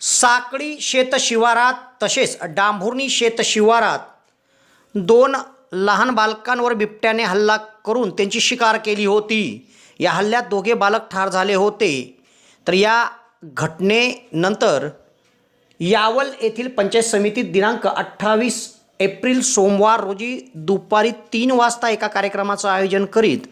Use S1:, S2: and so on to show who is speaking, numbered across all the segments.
S1: साकळी शेतशिवारात तसेच डांभुर्णी शेतशिवारात दोन लहान बालकांवर बिबट्याने हल्ला करून त्यांची शिकार केली होती. या हल्ल्यात दोघे बालक ठार झाले होते. तर या घटनेनंतर यावल येथील पंचायत समितीत दिनांक अठ्ठावीस एप्रिल सोमवार रोजी दुपारी तीन वाजता एका कार्यक्रमाचं आयोजन करीत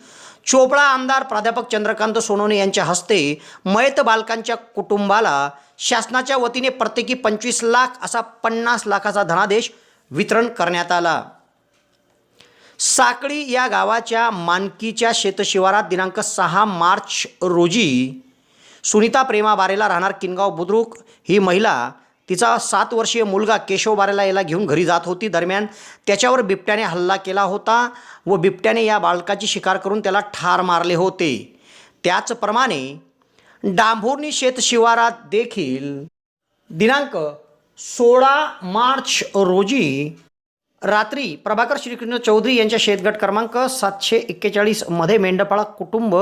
S1: चोपडा आमदार प्राध्यापक चंद्रकांत सोनवणे यांच्या हस्ते मयत बालकांच्या कुटुंबाला शासनाच्या वतीने प्रत्येकी पंचवीस लाख असा पन्नास लाखाचा धनादेश वितरण करण्यात आला. साकळी या गावाच्या मानकीच्या शेतशिवारात दिनांक सहा मार्च रोजी सुनीता प्रेमा बारेला राहणार किनगाव बुद्रुक. ही महिला तिचा सात वर्षीय मुलगा केशव बारेला याला घेऊन घरी जात होती. दरम्यान त्याच्यावर बिबट्याने हल्ला केला होता व बिबट्याने या बालकाची शिकार करून त्याला ठार मारले होते. त्याचप्रमाणे डांभोर्णी शेत शिवारात देखील दिनांक सोळा मार्च रोजी रात्री प्रभाकर श्रीकृष्ण चौधरी यांच्या शेतगट क्रमांक सातशे एक्केचाळीसमध्ये मेंढपाळा कुटुंब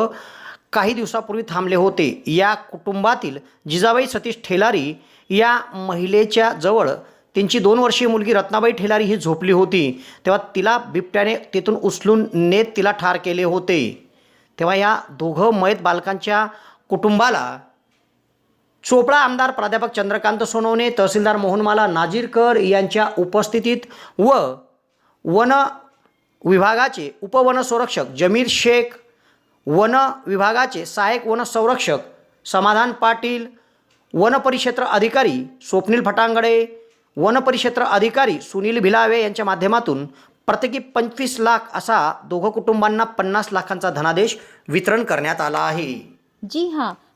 S1: काही दिवसापूर्वी थांबले होते. या कुटुंबातील जिजाबाई सतीश ठेलारी या महिलेच्या जवळ त्यांची दोन वर्षीय मुलगी रत्नाबाई ठेलारी ही झोपली होती. तेव्हा तिला बिबट्याने तिथून उचलून नेत तिला ठार केले होते. तेव्हा या दोघं मयत बालकांच्या कुटुंबाला चोपडा आमदार प्राध्यापक चंद्रकांत सोनवणे तहसीलदार मोहनमाला नाजीरकर यांच्या उपस्थितीत व वन विभागाचे उपवनसंरक्षक जमीर शेख वन विभागाचे सहाय्यक वन संरक्षक समाधान पाटील वनपरिक्षेत्र अधिकारी स्वप्नील फटांगडे वनपरिक्षेत्र अधिकारी सुनील भिलावे यांच्या माध्यमातून प्रत्येकी पंचवीस लाख असा दोघं कुटुंबांना पन्नास लाखांचा धनादेश वितरण करण्यात आला आहे.
S2: जी हां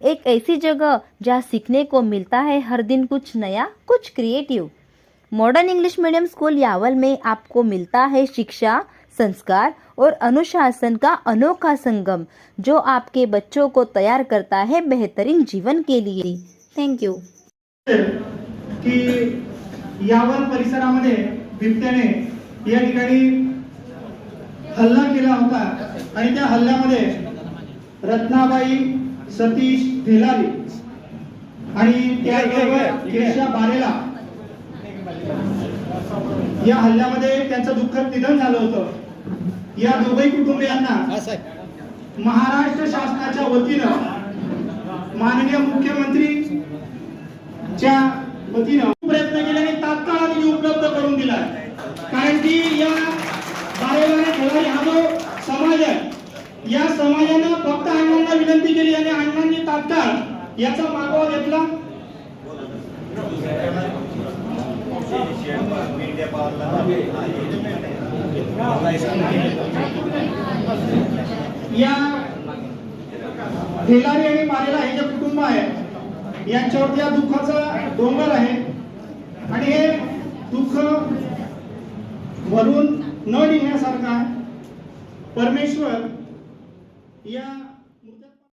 S2: एक ऐसी जगह जहाँ सीखने को मिलता है हर दिन कुछ नया, कुछ creative modern English medium school Yawal में आपको मिलता है शिक्षा, संस्कार और अनुशासन का अनोखा संगम, जो आपके बच्चों को तैयार करता है बेहतरीन जीवन के लिए. थैंक यू
S3: की यावल परिसरामध्ये बिबट्याने हल्ला केला होता आणि रत्नाबाई सतीश धेलारी आणि त्याचबरोबर केशा बारेला. या हल्ल्यामध्ये त्यांचं दुःखद निधन झालं होतं. या दोघही कुटुंबियांना महाराष्ट्र शासनाच्या वतीनं माननीय मुख्यमंत्री च्या वतीनं प्रयत्न केल्याने तात्काळ निधी उपलब्ध करून दिला कारण की या ठेवारी हा जो समाज आहे या समाजानं विनंती केली आणि अण्णांनी तात्काळ याचा मागोवा घेतला. या ठेलारी आणि मारेला हे जे कुटुंब आहे यांच्यावरती या दुःखाचा डोंगर आहे. आणि हे दुःख भरून न निघण्यासारखा परमेश्वर या